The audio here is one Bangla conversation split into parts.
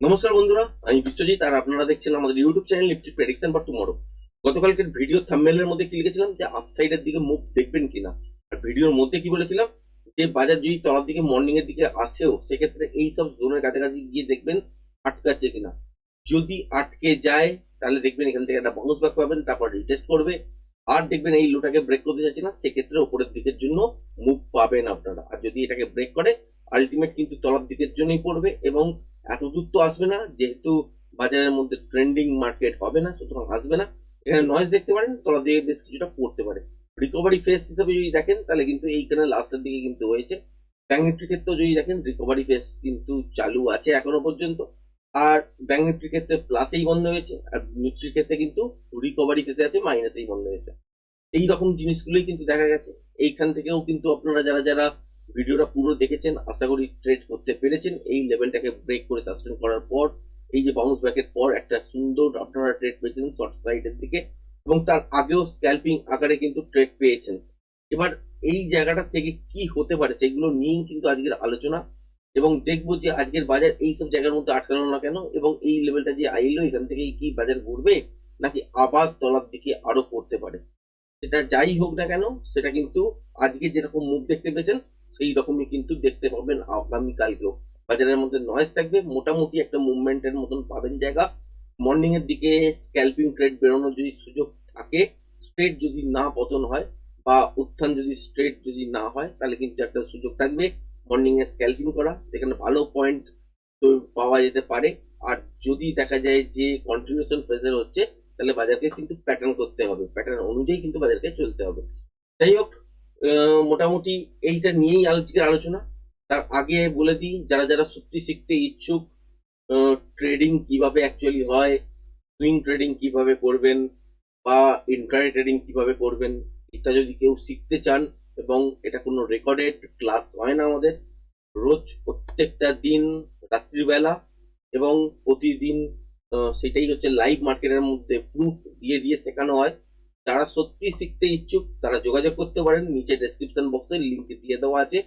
নমস্কার বন্ধুরা, আমি বিশ্বজিৎ আর আপনারা দেখছেন আমাদের YouTube channel Nifty prediction for tomorrow গতকালকের ভিডিও থাম্বনেলের মধ্যে কি লিখেছিলাম যে আপসাইডের দিকে মুভ দেখবেন কিনা? আর ভিডিওর মধ্যে কি বলেছিলাম যে, বাজার যদি তলার দিকে মর্নিং এর দিকে আসেও, সেক্ষেত্রে এই সব জোনের কাছাকাছি গিয়ে দেখবেন আটকাচ্ছে কিনা। যদি আটকে যায়, তাহলে দেখবেন এখান থেকে একটা বাউন্স ব্যাক পাবেন, তারপর রিটেস্ট করবে। আর দেখবেন এই লোটাকে ব্রেক করতে যাচ্ছে না, সেক্ষেত্রে উপরের দিকের জন্য মুভ পাবেন আপনারা। আর যদি এটাকে ব্রেক করে আলটিমেট কিন্তু তলার দিকের জন্যই পড়বে এবং এত দূর তো আসবে না, যেহেতু বাজারের মধ্যে ট্রেন্ডিং মার্কেট হবে না, সুতরাং আসবে না। এখানে নয়েজ দেখতে পারেন, তলা দিয়ে বেশ কিছুটা পড়তে পারে। রিকভারি ফেস হিসেবে যদি দেখেন, তাহলে কিন্তু এইখানে লাস্টের দিকে কিন্তু হয়েছে। ব্যাঙ্ক নিফটির ক্ষেত্রেও যদি দেখেন রিকভারি ফেস কিন্তু চালু আছে এখনও পর্যন্ত। আর ব্যাঙ্ক নিফটির ক্ষেত্রে প্লাসেই বন্ধ হয়েছে, আর নিফটির ক্ষেত্রে কিন্তু রিকভারি ফেসে আছে মাইনাসেই বন্ধ হয়েছে। এই রকম জিনিসগুলোই কিন্তু দেখা গেছে। এইখান থেকেও কিন্তু আপনারা যারা যারা ভিডিওটা পুরো দেখেছেন, আশা করি ট্রেড করতে পেরেছেন। এই লেভেলটাকে ব্রেক করে সাসপেন্ড করার পর, এই যে বাউন্স ব্যাকের পর একটা সুন্দর আপনারা ট্রেড পেয়েছেন শর্ট সাইডের দিকে এবং তার আগেও স্ক্যাল্পিং আকারে কিন্তু ট্রেড পেয়েছেন। এবার এই জায়গাটা থেকে কি হতে পারে সেগুলো নিয়েই কিন্তু আজকের আলোচনা এবং দেখব যে আজকের বাজার এই সব জায়গার মধ্যে আটকানো না কেন এবং এই লেভেলটা যে আইলো, এখান থেকে কি বাজার ঘুরবে নাকি আবার তলার দিকে আরও পড়তে পারে। সেটা যাই হোক না কেন, সেটা কিন্তু আজকে যেরকম মুখ দেখতে পেয়েছেন সেই রকমই কিন্তু দেখতে পাবেন আগামী কালকেও বাজারের মধ্যে নয়েজ থাকবে, মোটামুটি একটা মুভমেন্টের মতন পাবেন জায়গা। মর্নিং এর দিকে স্ক্যাল্পিং ট্রেড বেরোনোর যদি সুযোগ থাকে স্ট্রেট যদি না পতন হয় বা উত্থান যদি স্ট্রেট যদি না হয়, তাহলে কিন্তু একটা সুযোগ থাকবে। মর্নিং এ স্ক্যাল্পিং করা, সেখানে ভালো পয়েন্ট পাওয়া যেতে পারে। আর যদি দেখা যায় যে কন্টিনিউশন ফেজের হচ্ছে, তাহলে বাজারকে কিন্তু প্যাটার্ন করতে হবে। প্যাটার্ন অনুযায়ী কিন্তু বাজারকে চলতে হবে। যাই হোক মোটামুটি এইটা নিয়েই আজকের আলোচনা। তার আগে বলে দিই, যারা যারা সত্যি শিখতে ইচ্ছুক ট্রেডিং কীভাবে অ্যাকচুয়ালি হয় সুইং ট্রেডিং কীভাবে করবেন বা ইন্টারনেট ট্রেডিং কীভাবে করবেন, এটা যদি কেউ শিখতে চান এবং এটা কোনো রেকর্ডেড ক্লাস হয় না আমাদের, রোজ প্রত্যেকটা দিন রাত্রিবেলা এবং প্রতিদিন সেটাই হচ্ছে লাইভ মার্কেটের মধ্যে প্রুফ দিয়ে দিয়ে শেখানো হয়। যারা সত্যি শিখতে ইচ্ছুক, তারা যোগাযোগ করতে পারেন, নিচে ডেসক্রিপশন বক্সে লিঙ্ক দিয়ে দেওয়া আছে।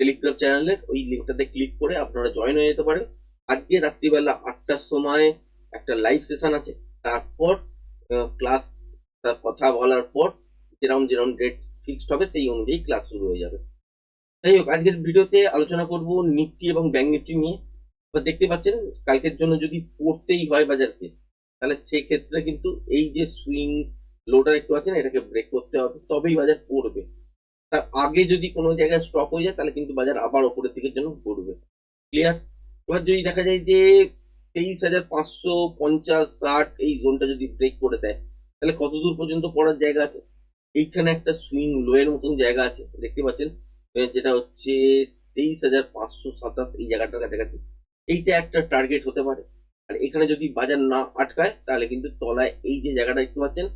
টেলিগ্রাম চ্যানেলের ওই লিঙ্কটাতে ক্লিক করে আপনারা জয়েন হয়ে যেতে পারেন। আজকে রাত্রিবেলা আটটার সময় একটা লাইভ সেশন আছে। তারপর ক্লাস তার কথা বলার পর যেরকম যেরকম ডেট ফিক্সড হবে, সেই অনুযায়ী ক্লাস শুরু হয়ে যাবে। যাই হোক, আজকের ভিডিওতে আলোচনা করব নিফটি এবং ব্যাংক নিফটি নিয়ে। দেখতে পাচ্ছেন, কালকের জন্য যদি পড়তেই হয় বাজারকে, তাহলে সেক্ষেত্রে কিন্তু এই যে সুইং লোটা দেখতে পাচ্ছেন এটাকে ব্রেক করতে হবে, তবেই বাজার পড়বে। তার আগে যদি কোনো জায়গায় স্টপ হয়ে যায়, তাহলে কিন্তু বাজার আবার ওপরের দিকের জন্য পড়বে ক্লিয়ার এবার যদি দেখা যায় যে তেইশ হাজার পাঁচশো পঞ্চাশ ষাট এই জোনটা যদি ব্রেক করে দেয়, তাহলে কতদূর পর্যন্ত পড়ার জায়গা আছে? এইখানে একটা সুইং লোয়ের মতন জায়গা আছে, দেখতে পাচ্ছেন? যেটা হচ্ছে তেইশ হাজার পাঁচশো সাতাশ এই জায়গাটার কাছাকাছি। এইটা একটা টার্গেট হতে পারে। আর এখানে যদি বাজার না আটকায়, তাহলে কিন্তু তলায় এই যে জায়গাটা দেখতে পাচ্ছেন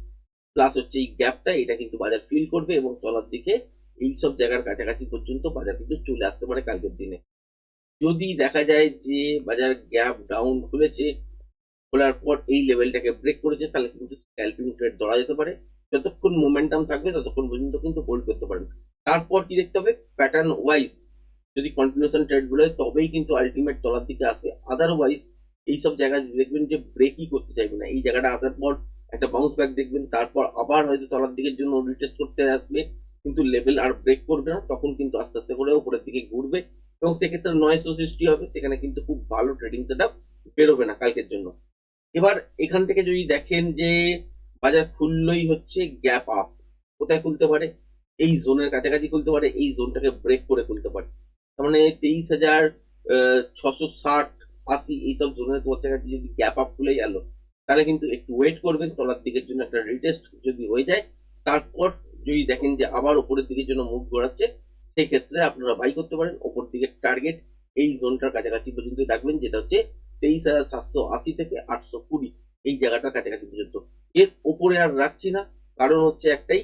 প্লাস হচ্ছে এই গ্যাপটা এটা কিন্তু বাজার ফিল করবে এবং তলার দিকে এই সব জায়গার কাছাকাছি পর্যন্ত বাজার কিন্তু চলে আসতে পারে কালকের দিনে। যদি দেখা যায় যে বাজার গ্যাপ ডাউন খুলেছে, খোলার পর এই লেভেলটাকে ব্রেক করেছে, তাহলে কিন্তু স্ক্যাল্পিং ট্রেড ধরা যেতে পারে। যতক্ষণ মোমেন্টাম থাকবে, ততক্ষণ পর্যন্ত কিন্তু হোল্ড করতে পারেন। তারপর কি দেখতে হবে? প্যাটার্ন ওয়াইজ যদি কন্টিনিউশন ট্রেডগুলো হয়, তবেই কিন্তু আলটিমেট তলার দিকে আসবে। আদারওয়াইজ এইসব জায়গায় দেখবেন যে ব্রেকই করতে চাইবে না। এই জায়গাটা আসার পর একটা বাউন্স ব্যাক দেখবেন, তারপর আবার হয়তো তলার দিকের জন্য রিটেস্ট করতে আসবে, কিন্তু লেভেল আর ব্রেক করবে না, তখন কিন্তু আস্তে আস্তে করে উপরের দিকে ঘুরবে এবং সেক্ষেত্রে নয়েস সৃষ্টি হবে, সেখানে কিন্তু খুব ভালো ট্রেডিং সেট বেরোবে না কালকের জন্য। এবার এখান থেকে যদি দেখেন যে বাজার খুললেই হচ্ছে গ্যাপ আপ কোথায় খুলতে পারে? এই জোনের কাছাকাছি খুলতে পারে, এই জোনটাকে ব্রেক করে খুলতে পারে। তার মানে তেইশ হাজার ছশো ষাট, আশি, এইসব জোনের কাছাকাছি যদি গ্যাপ আপ খুলে গেল তাহলে কিন্তু একটু ওয়েট করবেন তলার দিকের জন্য একটা রিটেস্ট যদি হয়ে যায়, তারপর যদি দেখেন যে আবার উপরের দিকের জন্য মুভ ঘোরাচ্ছে সেক্ষেত্রে আপনারা বাই করতে পারেন। ওপর দিকের টার্গেট এই জোনটার কাছাকাছি পর্যন্ত রাখবেন, যেটা হচ্ছে তেইশ হাজার সাতশো আশি থেকে আটশো কুড়ি এই জায়গাটার কাছাকাছি পর্যন্ত। এর ওপরে আর রাখছি না, কারণ হচ্ছে একটাই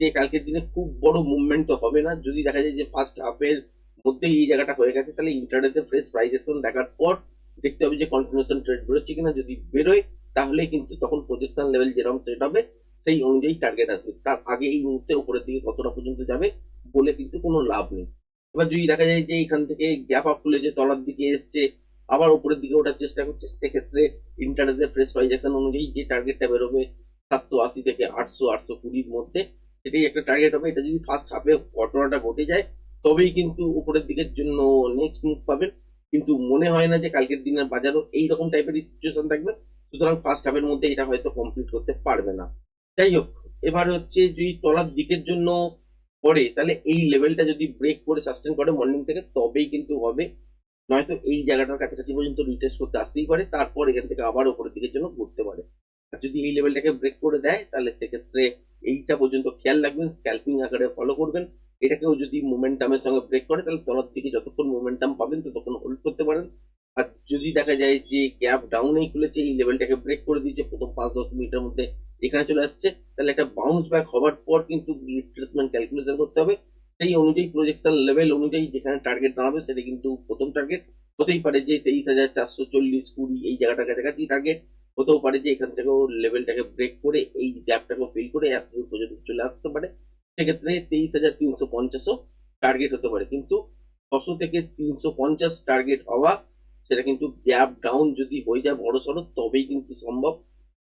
যে কালকের দিনে খুব বড় মুভমেন্ট তো হবে না। যদি দেখা যায় যে ফার্স্ট হাফের মধ্যে এই জায়গাটা হয়ে গেছে, তাহলে ইন্টারনেটে ফ্রেশ প্রাইস অ্যাকশন দেখার পর দেখতে হবে যে কন্টিনিউশন ট্রেড বেরোচ্ছে কিনা। যদি বেরোয় তাহলে কিন্তু তখন প্রজেকশন লেভেল যেরকম সেট হবে, সেই অনুযায়ী টার্গেট আসবে। তার আগে এই মুহূর্তে উপরের দিকে কতটা পর্যন্ত যাবে বলে কিন্তু কোনো লাভ নেই। এবার যদি দেখা যায় যে এখান থেকে গ্যাপ আপ খুলেছে, তলার দিকে এসছে, আবার উপরের দিকে ওঠার চেষ্টা করছে, সেক্ষেত্রে ইন্টারনেটের ফ্রেশ প্রাইজেকশন অনুযায়ী যে টার্গেটটা বেরোবে সাতশো আশি থেকে আটশো আটশো কুড়ির মধ্যে, সেটাই একটা টার্গেট হবে। এটা যদি ফার্স্ট হাফে ঘটনাটা ঘটে যায়, তবেই কিন্তু উপরের দিকের জন্য নেক্সট মুভ পাবেন। কিন্তু মনে হয় না যে কালকের দিনের বাজারও এইরকম টাইপের সিচুয়েশন থাকবে। সুতরাং ফার্স্ট হাফের মধ্যে এটা হয়তো কমপ্লিট করতে পারবে না। যাই হোক, এবার হচ্ছে যদি তলার দিকের জন্য পড়ে, তাহলে এই লেভেলটা যদি ব্রেক করে সাস্টেন করে মর্নিং থেকে, তবেই কিন্তু হবে। নয়তো এই জায়গাটার কাছাকাছি পর্যন্ত রিটেস্ট করতে আসতেই পারে, তারপর এখান থেকে আবার উপরের দিকের জন্য ঘুরতে পারে। আর যদি এই লেভেলটাকে ব্রেক করে দেয়, তাহলে সেক্ষেত্রে এইটা পর্যন্ত খেয়াল রাখবেন স্ক্যাল্পিং আকারে ফলো করবেন। এটাকেও যদি মোমেন্টামের সঙ্গে ব্রেক করে, তাহলে তলার দিকে যতক্ষণ মোমেন্টাম পাবেন, ততক্ষণ হোল্ড করতে পারেন। আর যদি দেখা যায় যে গ্যাপ ডাউনেই খুলেছে এই লেভেলটাকে ব্রেক করে দিয়েছে, প্রথম পাঁচ, দশ মিনিটের মধ্যে এখানে চলে আসছে, তাহলে একটা বাউন্স ব্যাক হওয়ার পর কিন্তু রিট্রেসমেন্ট ক্যালকুলেশন করতে হবে। সেই অনুযায়ী প্রজেকশন লেভেল অনুযায়ী যেখানে টার্গেট দাঁড়াবে, সেটা কিন্তু প্রথম টার্গেট হতেই পারে যে তেইশ হাজার চারশো চল্লিশ কুড়ি এই জায়গাটার কাছাকাছি টার্গেট হতেও পারে যে এখান থেকেও লেভেলটাকে ব্রেক করে এই গ্যাপটাকে ফিল করে এত পর্যন্ত চলে আসতে পারে। সেক্ষেত্রে তেইশ হাজার তিনশো পঞ্চাশও টার্গেট হতে পারে। কিন্তু ছশো থেকে তিনশো পঞ্চাশ টার্গেট হওয়া সেটা কিন্তু গ্যাপ ডাউন যদি হয়ে যায় বড় সড়ো, তবেই কিন্তু সম্ভব।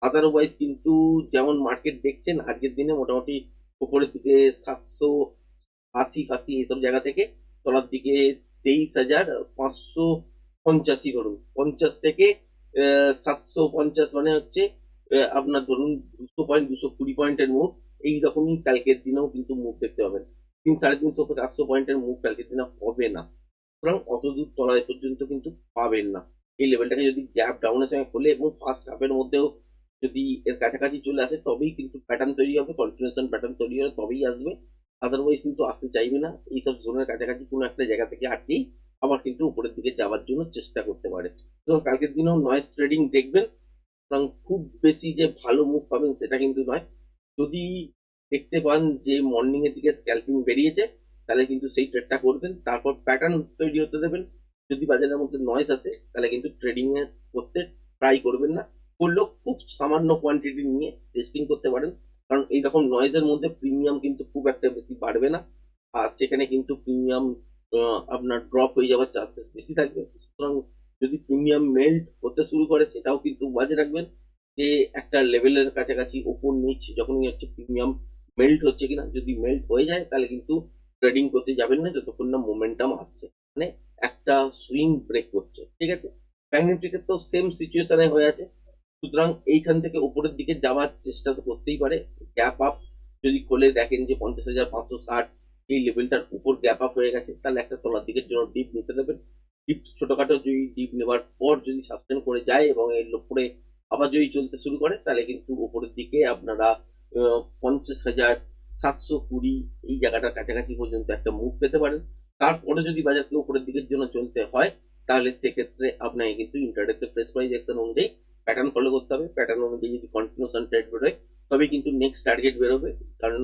আদারওয়াইজ কিন্তু যেমন মার্কেট দেখছেন, আজকের দিনে মোটামুটি উপরের দিকে সাতশো আশি ফাশি এইসব জায়গা থেকে, তলার দিকে তেইশ হাজার পাঁচশো পঞ্চাশি ধরুন। পঞ্চাশ থেকে সাতশো পঞ্চাশ মানে হচ্ছে আপনার ধরুন দুশো পয়েন্ট দুশো কুড়ি পয়েন্টের মুভ এইরকমই কালকের দিনেও কিন্তু মুভ দেখতে পাবেন। তিন, সাড়ে তিনশো, চারশো পয়েন্টের মুভ কালকের দিনে হবে না। সুতরাং অত দূর তলায় পর্যন্ত কিন্তু পাবেন না। এই লেভেলটাকে যদি গ্যাপ ডাউনের সঙ্গে খোলে এবং ফার্স্ট হাফের মধ্যেও যদি এর কাছাকাছি চলে আসে, তবেই কিন্তু প্যাটার্ন তৈরি হবে কন্টিনিউশন প্যাটার্ন তৈরি হবে, তবেই আসবে। আদারওয়াইজ কিন্তু আসতে চাইবে না। এইসব জোনের কাছাকাছি কোনো একটা জায়গা থেকে আটকেই আবার কিন্তু উপরের দিকে যাওয়ার জন্য চেষ্টা করতে পারে। এবং কালকের দিনেও নয়েস ট্রেডিং দেখবেন, সুতরাং খুব বেশি যে ভালো মুভ পাবেন সেটা কিন্তু নয়। যদি দেখতে পান যে মর্নিং এর দিকে স্ক্যাল্পিং বেরিয়েছে তাহলে কিন্তু সেই ট্রেডটা করবেন, তারপর প্যাটার্ন তৈরি হতে দেবেন। যদি বাজারের মধ্যে নয়েস আসে, তাহলে কিন্তু ট্রেডিং এ করতে ট্রাই করবেন না। করলেও খুব সামান্য কোয়ান্টিটি নিয়ে টেস্টিং করতে পারেন। কারণ এইরকম নয়েজের মধ্যে প্রিমিয়াম কিন্তু খুব একটা বেশি বাড়বে না। আর সেখানে কিন্তু প্রিমিয়াম আপনার ড্রপ হয়ে যাওয়ার চান্সেস বেশি থাকবে। সুতরাং যদি প্রিমিয়াম মেল্ট হতে শুরু করে, সেটাও কিন্তু বাজে রাখবেন যে একটা লেভেলের কাছাকাছি ওপর নিচ, যখনই হচ্ছে প্রিমিয়াম মেল্ট হচ্ছে কিনা, যদি মেল্ট হয়ে যায়, তাহলে কিন্তু ট্রেডিং করতে যাবেন না, যতক্ষণ না মোমেন্টাম আসছে। মানে একটা সুইং ব্রেক করছে ঠিক আছে? ব্যাংক নিফটিতে তো সেম সিচুয়েশনে হয়ে আছে। সুতরাং এইখান থেকে উপরের দিকে যাওয়ার চেষ্টা তো করতেই পারে। গ্যাপ আপ যদি খোলে দেখেন যে পঞ্চাশ হাজার পাঁচশো ষাট, এই লেভেলটার উপর গ্যাপ আপ হয়ে গেছে, তাহলে একটা তলার দিকের জন্য ডিপ নিতে দেবেন ডিপ ছোটখাটো যদি ডিপ নেওয়ার পর যদি সাস্টেন করে যায় এবং এর উপরে আবার যদি চলতে শুরু করে, তাহলে কিন্তু উপরের দিকে আপনারা পঞ্চাশ হাজার সাতশো কুড়ি এই জায়গাটার কাছাকাছি পর্যন্ত একটা মুভ পেতে পারেন। তারপরে যদি বাজারকে উপরের দিকের জন্য চলতে হয়, তাহলে সেক্ষেত্রে আপনাকে কিন্তু ইন্টারনেটে ফ্রেশ প্রাইস অ্যাকশন অনুযায়ী প্যাটার্ন ফলো করতে হবে। প্যাটার্ন অনুযায়ী যদি কন্টিনিউশন ট্রেড বেরোয় তবে কিন্তু নেক্সট টার্গেট বেরোবে। কারণ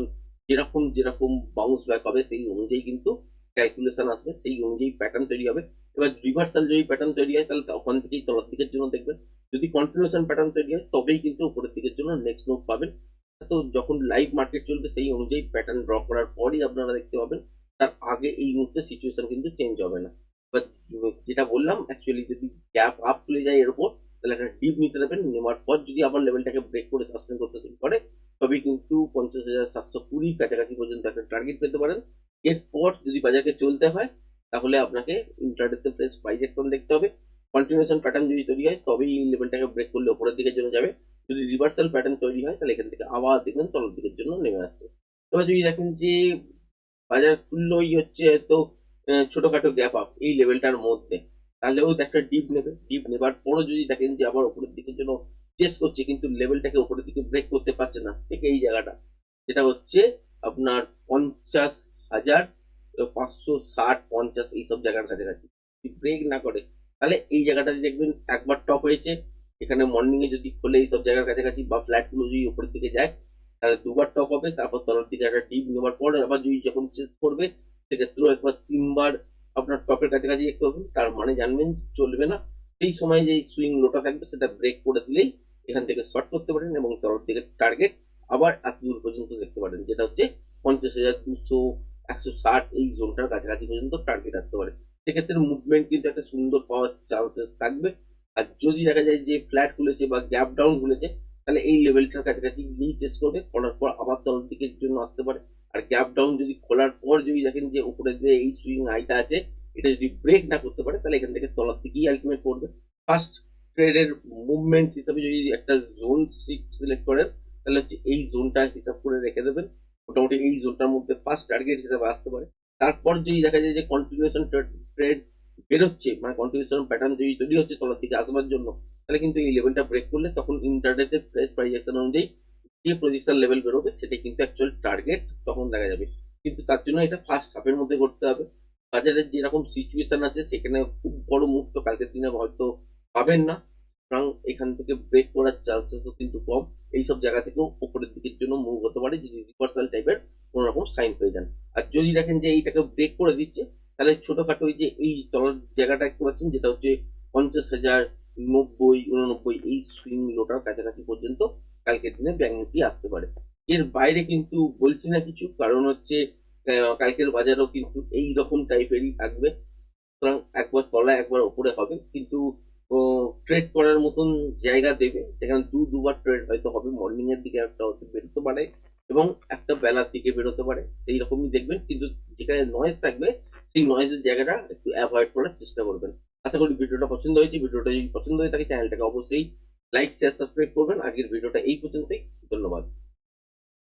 যেরকম যেরকম বাউন্স ব্যাক হবে, সেই অনুযায়ী কিন্তু ক্যালকুলেশন আসবে, সেই অনুযায়ী প্যাটার্ন তৈরি হবে। এবার রিভার্সাল যদি প্যাটার্ন তৈরি হয়, তাহলে তখন থেকেই তলার দিকের জন্য দেখবেন। যদি কন্টিনিউশন প্যাটার্ন তৈরি হয়, তবেই কিন্তু উপরের দিকের জন্য নেক্সট মুভ পাবেন। তো যখন লাইভ মার্কেট চলবে, সেই অনুযায়ী প্যাটার্ন ড্র করার পরই আপনারা দেখতে পাবেন, তার আগে এই মুহূর্তে সিচুয়েশন কিন্তু চেঞ্জ হবে না। এবার যেটা বললাম অ্যাকচুয়ালি যদি গ্যাপ আপ খুলে যায় এর উপর, তাহলে একটা ডিপ নিতে দেবেন নেওয়ার পর যদি আবার লেভেলটাকে ব্রেক করে সাসপেন্ড করতে শুরু করে তবে কিন্তু পঞ্চাশ হাজার সাতশো কুড়ি কাছাকাছি পর্যন্ত একটা টার্গেট পেতে পারেন। এরপর যদি বাজারকে চলতে হয়, তাহলে আপনাকে ইন্টারনেটে প্রেস প্রাইজ দেখতে হবে। কন্টিনিউশন প্যাটার্ন যদি তৈরি হয়, তবেই এই লেভেলটাকে ব্রেক করলে উপরের দিকে জন্য যাবে। যদি রিভার্সাল প্যাটার্ন তৈরি হয়, তাহলে এখান থেকে আবার দেখবেন তলার দিকের জন্য নেমে আসছে। এবার যদি দেখেন যে বাজার খুললোই হচ্ছে তো ছোটখাটো গ্যাপ আপ এই লেভেলটার মধ্যে, তাহলেও একটা ডিপ নেবে। ডিপ নেবার পরও যদি দেখেন যে আবার উপরের দিকের জন্য চেস করছে, কিন্তু লেভেলটাকে উপরের দিকে ব্রেক করতে পারছে না, ঠিক এই জায়গাটা। যেটা হচ্ছে আপনার পঞ্চাশ হাজার পাঁচশো ষাট, পঞ্চাশ, এইসব জায়গার কাছাকাছি। ব্রেক না করে, তাহলে এই জায়গাটাতে দেখবেন একবার টপ হয়েছে এখানে মর্নিং এ যদি খোলে এইসব জায়গার কাছাকাছি বা ফ্ল্যাটগুলো যদি উপরের দিকে যায়, তাহলে দুবার টপ হবে, তারপর তলার দিকে একটা ডিপ নেওয়ার পর আবার যদি যখন চেস করবে, সেক্ষেত্রেও একবার তিনবার আপনার টপের কাছাকাছি দেখতে হবে তার মানে জানবেন চলবে না। সেই সময় যে সুইং লোটা থাকবে, সেটা ব্রেক করে দিলেই এখান থেকে শর্ট করতে পারেন এবং তলার দিকে টার্গেট আবার এত দূর পর্যন্ত দেখতে পারেন, যেটা হচ্ছে পঞ্চাশ হাজার দুশো একশো ষাট এই জোনটার কাছাকাছি পর্যন্ত টার্গেট আসতে পারে। সেক্ষেত্রে মুভমেন্ট কিন্তু একটা সুন্দর পাওয়ার চান্সেস থাকবে। আর যদি দেখা যায় যে ফ্ল্যাট খুলেছে বা গ্যাপ ডাউন খুলেছে, তাহলে এই লেভেলটার কাছাকাছি নিয়ে চেস করবে, করার পর আবার তলার দিকের জন্য আসতে পারে। আর গ্যাপ ডাউন যদি খোলার পর যদি দেখেন যে উপরে যে এই সুইং হাইটা আছে, এটা যদি ব্রেক না করতে পারে, তাহলে এখান থেকে তলার দিকেই আলটিমেট করবে ফার্স্ট ট্রেডের মুভমেন্ট হিসাবে যদি একটা জোন সিলেক্ট করেন, তাহলে হচ্ছে এই জোনটা হিসাব করে রেখে দেবেন। মোটামুটি এই জোনটার মধ্যে ফার্স্ট টার্গেট হিসাবে আসতে পারে। তারপর যদি দেখা যায় যে কন্টিনিউশন ট্রেড বেরোচ্ছে মানে কন্টিনিউশন প্যাটার্ন যদি তৈরি হচ্ছে তলার দিকে আসবার জন্য, তাহলে কিন্তু এই লেভেলটা ব্রেক করলে তখন ইন্টারনেটের প্রাইস প্রাইজেকশন অনুযায়ী যে প্রজেকশন লেভেল বেরোবে সেটা কিন্তু অ্যাকচুয়াল টার্গেট তখন দেখা যাবে। কিন্তু তার জন্য এটা ফার্স্ট হাফের মধ্যে করতে হবে। বাজারের যেরকম সিচুয়েশন আছে, সেখানে খুব বড় মুখ তো কালকের দিনে হয়তো পাবেন না। সুতরাং এখান থেকে ব্রেক করার চান্সেসও কিন্তু কম। এইসব জায়গা থেকেও উপরের দিকের জন্য মুভ হতে পারে যদি রিভার্সাল টাইপের কোনো রকম সাইন পেয়ে যান। আর যদি দেখেন যে এইটাকে ব্রেক করে দিচ্ছে তাহলে ছোটখাটো ওই যে এই তলার জায়গাটা দেখতে পাচ্ছেন, যেটা হচ্ছে পঞ্চাশ হাজার নব্বই, উননব্বই, এই সুইং লোটার কাছাকাছি পর্যন্ত কালকের দিনে ব্যাংক নিফটি আসতে পারে। এর বাইরে কিন্তু বলছি না কিছু, কারণ হচ্ছে কালকের বাজারও কিন্তু এই রকম টাইপেরই থাকবে। সুতরাং একবার তলা একবার ওপরে হবে, কিন্তু ট্রেড করার মতন জায়গা দেবে সেখানে দু, দুবার ট্রেড হয়তো হবে মর্নিং এর দিকে একটা হয়তো বেরোতে পারে এবং একটা বেলার দিকে বেরোতে পারে, সেই রকমই দেখবেন। কিন্তু যেখানে নয়েজ থাকবে সেই নয়েজের জায়গাটা একটু অ্যাভয়েড করার চেষ্টা করবেন। আশা করি ভিডিওটা পছন্দ হয়েছে। ভিডিওটা যদি পছন্দ হয়ে থাকে চ্যানেলটাকে অবশ্যই লাইক শেয়ার সাবস্ক্রাইব করবেন। আজকের ভিডিওটা এই পর্যন্তই। ধন্যবাদ।